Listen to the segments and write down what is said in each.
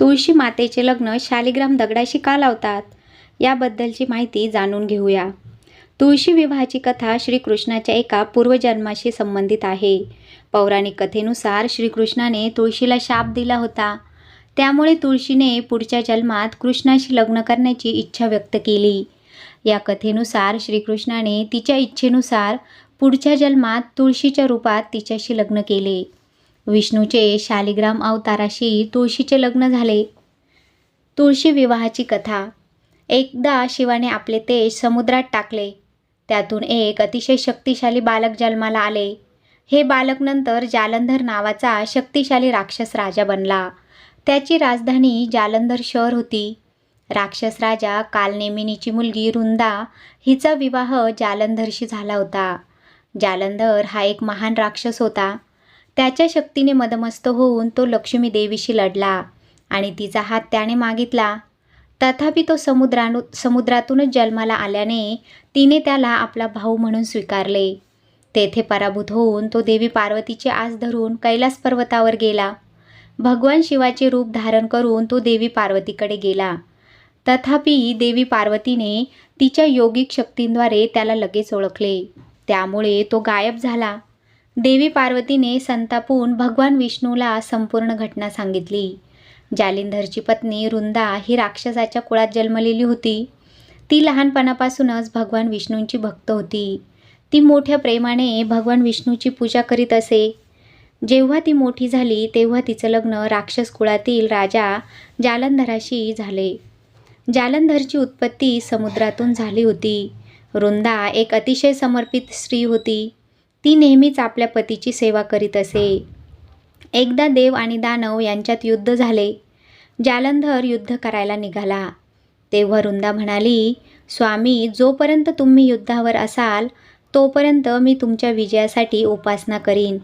तुळशी मातेचे लग्न शालिग्राम दगडाशी का लावतात? याबद्दलची माहिती जाणून घेऊया. तुळशी विवाहाची कथा श्रीकृष्णाच्या एका पूर्वजन्माशी संबंधित आहे. पौराणिक कथेनुसार श्रीकृष्णाने तुळशीला शाप दिला होता. त्यामुळे तुळशीने पुढच्या जन्मात कृष्णाशी लग्न करण्याची इच्छा व्यक्त केली. या कथेनुसार श्रीकृष्णाने तिच्या इच्छेनुसार पुढच्या जन्मात तुळशीच्या रूपात तिच्याशी लग्न केले. विष्णूचे शालिग्राम अवताराशी तुळशीचे लग्न झाले. तुळशी विवाहाची कथा. एकदा शिवाने आपले तेज समुद्रात टाकले. त्यातून एक अतिशय शक्तिशाली बालक जन्माला आले. हे बालक नंतर जालंधर नावाचा शक्तिशाली राक्षस राजा बनला. त्याची राजधानी जालंधर शहर होती. राक्षस राजा कालनेमिनीची मुलगी रुंदा हिचा विवाह जालंधरशी झाला होता. जालंधर हा एक महान राक्षस होता. त्याच्या शक्तीने मदमस्त होऊन तो लक्ष्मी देवीशी लढला आणि तिचा हात त्याने मागितला. तथापि तो समुद्रानु समुद्रातूनच जन्माला आल्याने तिने त्याला आपला भाऊ म्हणून स्वीकारले. तेथे पराभूत होऊन तो देवी पार्वतीचे आस धरून कैलास पर्वतावर गेला. भगवान शिवाचे रूप धारण करून तो देवी पार्वतीकडे गेला. तथापि देवी पार्वतीने तिच्या योगिक शक्तींद्वारे त्याला लगेच ओळखले. त्यामुळे तो गायब झाला. देवी पार्वतीने संतापून भगवान विष्णूला संपूर्ण घटना सांगितली. जालिंधरची पत्नी रुंदा ही राक्षसाच्या कुळात जन्मलेली होती. ती लहानपणापासूनच भगवान विष्णूंची भक्त होती. ती मोठ्या प्रेमाने भगवान विष्णूची पूजा करीत असे. जेव्हा ती मोठी झाली तेव्हा तिचं लग्न राक्षस कुळातील राजा जालंधराशी झाले. जालंधरची उत्पत्ती समुद्रातून झाली होती. रुंदा एक अतिशय समर्पित स्त्री होती. ती नेहमीच आपल्या पतीची सेवा करीत असे. एकदा देव आणि दानव यांच्यात युद्ध झाले. जालंधर युद्ध करायला निघाला. तेव्हा रुंदा म्हणाली स्वामी जोपर्यंत तुम्ही युद्धावर असाल तोपर्यंत मी तुमच्या विजयासाठी उपासना करीन.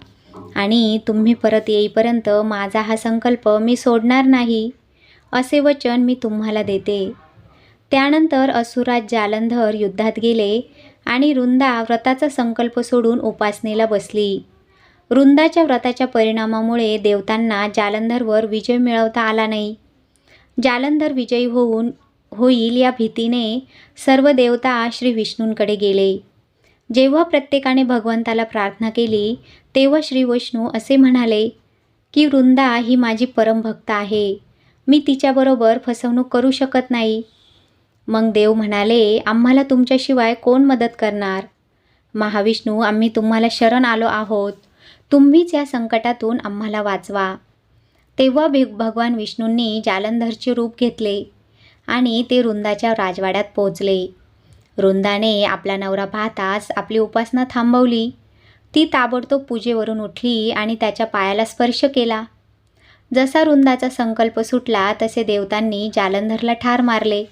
आणि तुम्ही परत येईपर्यंत माझा हा संकल्प मी सोडणार नाही. असे वचन मी तुम्हाला देते. त्यानंतर असुराज जालंधर युद्धात गेले. आणि रुंदा व्रताचा संकल्प सोडून उपासनेला बसली. रुंदाच्या व्रताच्या परिणामामुळे देवतांना जालंधरवर विजय मिळवता आला नाही. जालंधर विजयी होऊन होईल या भीतीने सर्व देवता श्री विष्णूंकडे गेले. जेव्हा प्रत्येकाने भगवंताला प्रार्थना केली तेव्हा श्री विष्णू असे म्हणाले की वृंदा ही माझी परमभक्त आहे. मी तिच्याबरोबर फसवणूक करू शकत नाही. मग देव म्हणाले आम्हाला तुमच्याशिवाय कोण मदत करणार? महाविष्णू आम्ही तुम्हाला शरण आलो आहोत. तुम्हीच या संकटातून आम्हाला वाचवा. तेव्हा भि भगवान विष्णूंनी जालंधरचे रूप घेतले आणि ते रुंदाच्या राजवाड्यात पोचले रुंदाने आपला नवरा पाहताच आपली उपासना थांबवली. ती ताबडतोब पूजेवरून उठली आणि त्याच्या पायाला स्पर्श केला. जसा रुंदाचा संकल्प सुटला तसे देवतांनी जालंधरला ठार मारले.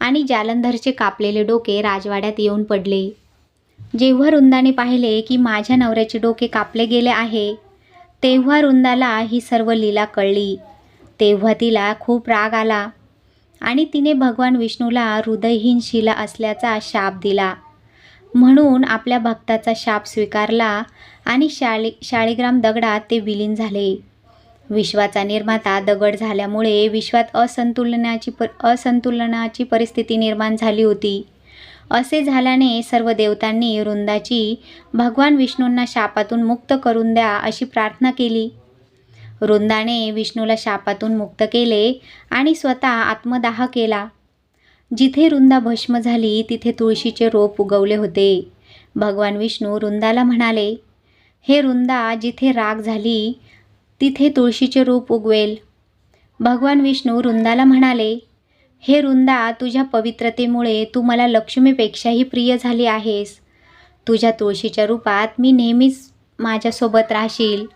आणि जालंधरचे कापलेले डोके राजवाड्यात येऊन पडले. जेव्हा रुंदाने पाहिले की माझ्या नवऱ्याचे डोके कापले गेले आहे तेव्हा रुंदाला ही सर्व लीला कळली. तेव्हा तिला खूप राग आला आणि तिने भगवान विष्णूला हृदयहीन शिला असल्याचा शाप दिला. म्हणून आपल्या भक्ताचा शाप स्वीकारला आणि शाळी शाळीग्राम दगडात ते विलीन झाले. विश्वाचा निर्माता दगड झाल्यामुळे विश्वात असंतुलनाची प असंतुलनाची परिस्थिती निर्माण झाली होती. असे झाल्याने सर्व देवतांनी वृंदाची भगवान विष्णूंना शापातून मुक्त करून द्या अशी प्रार्थना केली. वृंदाने विष्णूला शापातून मुक्त केले आणि स्वतः आत्मदाह केला. जिथे रुंदा भस्म झाली तिथे तुळशीचे रोप उगवले होते. भगवान विष्णू रुंदाला म्हणाले हे रुंदा जिथे राग झाली तिथे तुळशीचे रूप उगवेल. भगवान विष्णू रुंदाला म्हणाले हे रुंदा तुझ्या पवित्रतेमुळे तू मला लक्ष्मीपेक्षाही प्रिय झाली आहेस. तुझ्या तुळशीच्या रूपात मी नेहमीच माझ्यासोबत राहशील.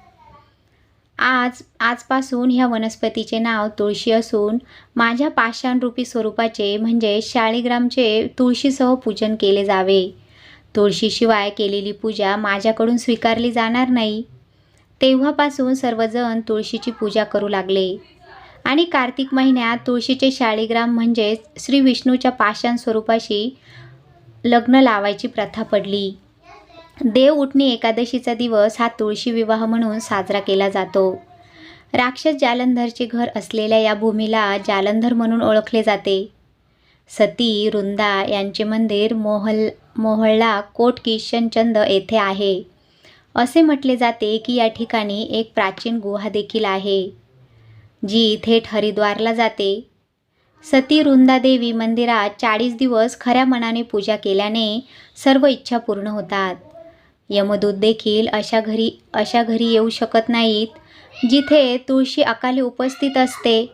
आज आजपासून ह्या वनस्पतीचे नाव तुळशी असून माझ्या पाषाणरूपी स्वरूपाचे म्हणजे शाळीग्रामचे तुळशीसह पूजन केले जावे. तुळशीशिवाय केलेली पूजा माझ्याकडून स्वीकारली जाणार नाही. तेव्हापासून सर्वजण तुळशीची पूजा करू लागले. आणि कार्तिक महिन्यात तुळशीचे शाळीग्राम म्हणजेच श्री विष्णूच्या पाषाण स्वरूपाशी लग्न लावायची प्रथा पडली. देव उठणी एकादशीचा दिवस हा तुळशी विवाह म्हणून साजरा केला जातो. राक्षस जालंधरचे घर असलेल्या या भूमीला जालंधर म्हणून ओळखले जाते. सती रुंदा यांचे मंदिर मोहल मोहल्ला कोट किशनचंद येथे आहे. असे म्हटले जाते की या ठिकाणी एक प्राचीन गुहा देखील आहे जी थेट हरिद्वारला जाते. सती वृंदादेवी मंदिरात चाळीस दिवस खऱ्या मनाने पूजा केल्याने सर्व इच्छा पूर्ण होतात. यमदूत देखील अशा घरी अशा घरी येऊ शकत नाहीत जिथे तुळशी अकाली उपस्थित असते.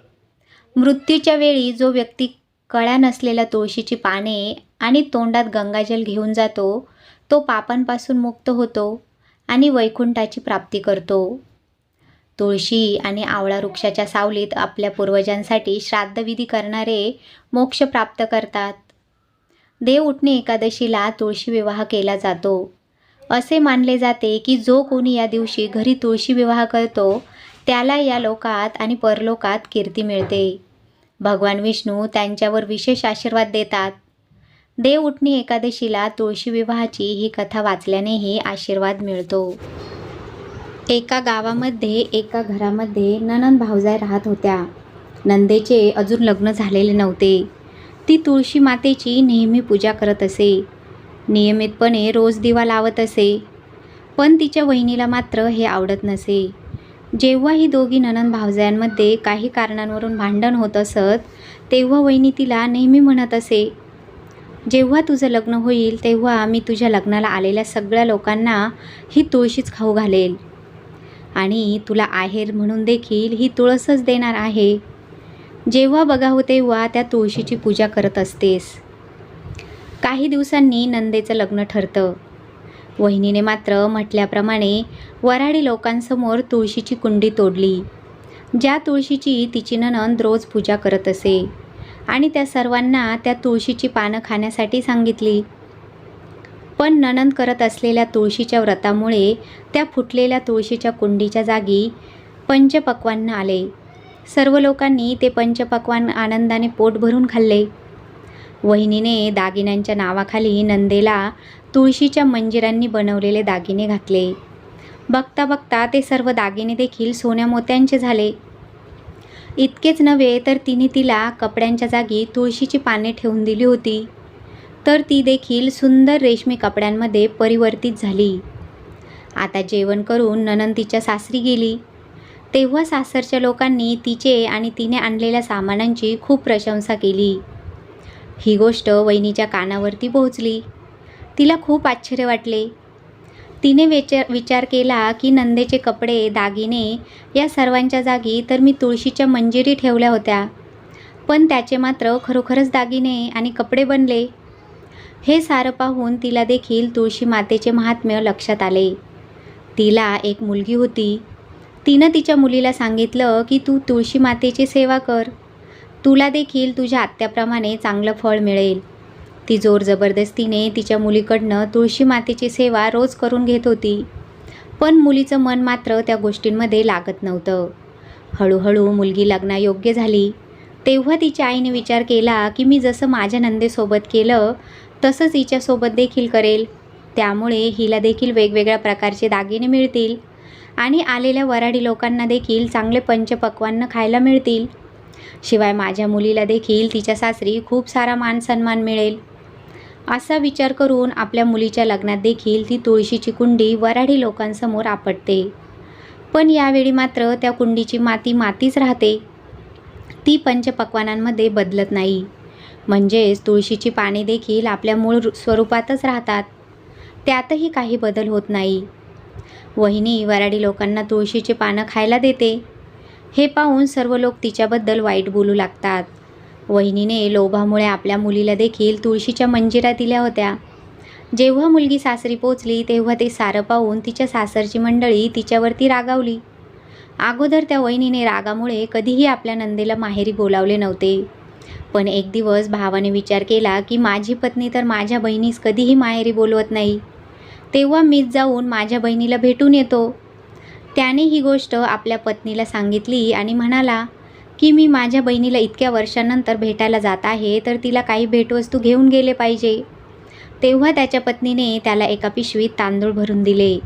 मृत्यूच्या वेळी जो व्यक्ती कळ्या नसलेल्या तुळशीची पाने आणि तोंडात गंगाजल घेऊन जातो तो पापांपासून मुक्त होतो. आणि वैकुंठाची प्राप्ती करतो. तुळशी आणि आवळा वृक्षाच्या सावलीत आपल्या पूर्वजांसाठी श्राद्धविधी करणारे मोक्ष प्राप्त करतात. देव उठणे एकादशीला तुळशी विवाह केला जातो. असे मानले जाते की जो कोणी या दिवशी घरी तुळशी विवाह करतो त्याला या लोकात आणि परलोकात कीर्ती मिळते. भगवान विष्णू त्यांच्यावर विशेष आशीर्वाद देतात. देव उठणी एकादशीला तुळशी विवाहाची ही कथा वाचल्यानेही आशीर्वाद मिळतो. एका गावामध्ये एका घरामध्ये ननंद भाऊजाय राहत होत्या. नंदेचे अजून लग्न झालेले नव्हते. ती तुळशी मातेची नेहमी पूजा करत असे. नियमितपणे रोज दिवा लावत असे. पण तिच्या वहिनीला मात्र हे आवडत नसे. जेव्हा ही दोघी ननंद भावजायांमध्ये काही कारणांवरून भांडण होत असत तेव्हा वहिनी तिला नेहमी म्हणत असे जेव्हा तुझं लग्न होईल तेव्हा मी तुझ्या लग्नाला आलेल्या सगळ्या लोकांना ही तुळशीच खाऊ घालेल. आणि तुला आहेर म्हणून देखील ही तुळसच देणार आहे. जेव्हा बघावं हो तेव्हा त्या तुळशीची पूजा करत असतेस. काही दिवसांनी नंदेचं लग्न ठरतं. वहिनीने मात्र म्हटल्याप्रमाणे वराडी लोकांसमोर तुळशीची कुंडी तोडली. ज्या तुळशीची तिची ननंद रोज पूजा करत असे. आणि त्या सर्वांना त्या तुळशीची पानं खाण्यासाठी सांगितली. पण ननंद करत असलेल्या तुळशीच्या व्रतामुळे त्या फुटलेल्या तुळशीच्या कुंडीच्या जागी पंचपक्वान्न आले. सर्व लोकांनी ते पंचपक्वान आनंदाने पोट भरून खाल्ले. वहिनीने दागिन्यांच्या नावाखाली नंदेला तुळशीच्या मंजिरांनी बनवलेले दागिने घातले. बघता बघता ते सर्व दागिने देखील सोन्या मोत्यांचे झाले. इतकेच नव्हे तर तिने तिला कपड्यांच्या जागी तुळशीची पाने ठेवून दिली होती. तर ती देखील सुंदर रेशमी कपड्यांमध्ये परिवर्तित झाली. आता जेवण करून ननंद तिच्या सासरी गेली. तेव्हा सासरच्या लोकांनी तिचे आणि तिने आणलेल्या सामानांची खूप प्रशंसा केली. ही गोष्ट वहिनीच्या कानावरती पोहोचली. तिला खूप आश्चर्य वाटले. तिने विचार विचार केला की नंदेचे कपडे दागिने या सर्वांच्या जागी तर मी तुळशीच्या मंजिरी ठेवल्या होत्या. पण त्याचे मात्र खरोखरच दागिने आणि कपडे बनले. हे सारं पाहून तिला देखील तुळशी मातेचे महात्म्य लक्षात आले. तिला एक मुलगी होती. तिनं तिच्या मुलीला सांगितलं की तू तुळशी मातेची सेवा कर. तुला देखील तुझ्या आत्याप्रमाणे चांगलं फळ मिळेल. ती जोर जबरदस्तीने तिच्या मुलीकडनं तुळशी मातेची सेवा रोज करून घेत होती. पण मुलीचं मन मात्र त्या गोष्टींमध्ये लागत नव्हतं. हळूहळू मुलगी लग्नायोग्य झाली. तेव्हा तिच्या आईने विचार केला की मी जसं माझ्या नंदेसोबत केलं तसंच हिच्यासोबत देखील करेल. त्यामुळे हिला देखील वेगवेगळ्या प्रकारचे दागिने मिळतील आणि आलेल्या वराडी लोकांना देखील चांगले पंचपक्वान्न खायला मिळतील. शिवाय माझ्या मुलीला देखील तिच्या सासरी खूप सारा मान सन्मान मिळेल. असा विचार करून आपल्या मुलीच्या लग्नात देखील ती तुळशीची कुंडी वराडी लोकांसमोर आपटते. पण यावेळी मात्र त्या कुंडीची माती मातीच राहते. ती पंचपक्वानांमध्ये बदलत नाही. म्हणजेच तुळशीची पाने देखील आपल्या मूळ रु- स्वरूपातच राहतात. त्यातही काही बदल होत नाही. वहिनी वराडी लोकांना तुळशीची पानं खायला देते. हे पाहून सर्व लोक तिच्याबद्दल वाईट बोलू लागतात. वहिनीने लोभामुळे आपल्या मुलीला देखील तुळशीच्या मंजिरा दिल्या होत्या. जेव्हा मुलगी सासरी पोचली तेव्हा ते सारं पाहून तिच्या सासरची मंडळी तिच्यावरती रागावली. अगोदर त्या वहिनीने रागामुळे कधीही आपल्या नंदेला माहेरी बोलावले नव्हते. पण एक दिवस भावाने विचार केला की माझी पत्नी तर माझ्या बहिणीस कधीही माहेरी बोलवत नाही. तेव्हा मीच जाऊन माझ्या बहिणीला भेटून येतो. त्याने ही गोष्ट आपल्या पत्नीला सांगितली आणि म्हणाला की मी माझ्या बहिणीला इतक्या वर्षानंतर भेटायला जात आहे तर तिला काही भेटवस्तू घेऊन गेले पाहिजे. तेव्हा त्याच्या पत्नीने त्याला एका पिशवीत तांदूळ भरून दिले.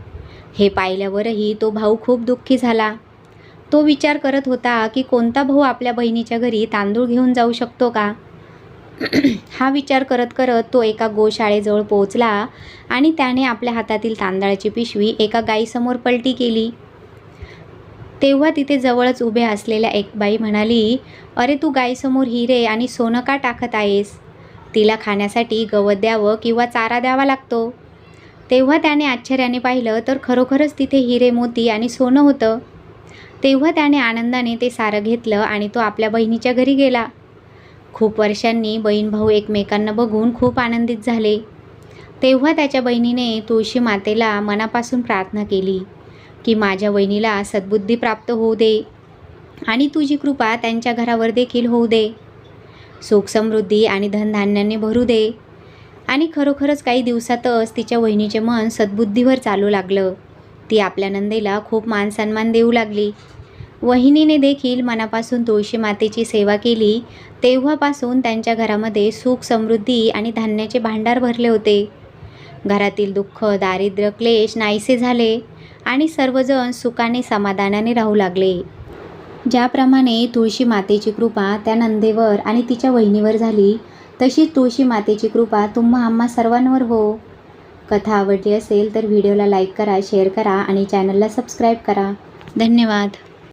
हे पाहिल्यावरही तो भाऊ खूप दुःखी झाला. तो विचार करत होता की कोणता भाऊ आपल्या बहिणीच्या घरी तांदूळ घेऊन जाऊ शकतो का? हा विचार करत करत तो एका गोशाळेजवळ पोहोचला आणि त्याने आपल्या हातातील तांदळाची पिशवी एका गाईसमोर पलटी केली. तेव्हा तिथे जवळच उभे असलेल्या एक बाई म्हणाली अरे तू गाईसमोर हिरे आणि सोनं का टाकत आहेस? तिला खाण्यासाठी गवत द्यावं किंवा चारा द्यावा लागतो? तेव्हा त्याने आश्चर्याने पाहिलं तर खरोखरच तिथे हिरे मोती आणि सोनं होतं. तेव्हा त्याने आनंदाने ते सारं घेतलं आणि तो आपल्या बहिणीच्या घरी गेला. खूप वर्षांनी बहीण भाऊ एकमेकांना बघून खूप आनंदित झाले. तेव्हा त्याच्या बहिणीने तुळशी मातेला मनापासून प्रार्थना केली. की माझ्या वहिनीला सद्बुद्धी प्राप्त होऊ दे आणि तुझी कृपा त्यांच्या घरावर देखील होऊ दे. सुख समृद्धी आणि धनधान्याने भरू दे. आणि खरोखरच काही दिवसातच तिच्या वहिनीचे मन सद्बुद्धीवर चालू लागलं. ती आपल्या नंदेला खूप मानसन्मान देऊ लागली. वहिनीने देखील मनापासून तुळशी मातेची सेवा केली तेव्हापासून त्यांच्या घरामध्ये सुख समृद्धी आणि धान्याचे भांडार भरले होते. घरातील दुःख दारिद्र्य क्लेश नाहीसे झाले आणि सर्वजण सुखाने समाधानाने राहू लागले. ज्याप्रमाणे तुळशी मातेची कृपा त्या नंदेवर आणि तिच्या वहिनीवर झाली तशीच तुळशी मातेची कृपा तुम्हा आम्हा सर्वांवर हो. कथा आवडली असेल तर व्हिडिओला लाईक करा शेअर करा आणि चॅनलला सबस्क्राईब करा. धन्यवाद.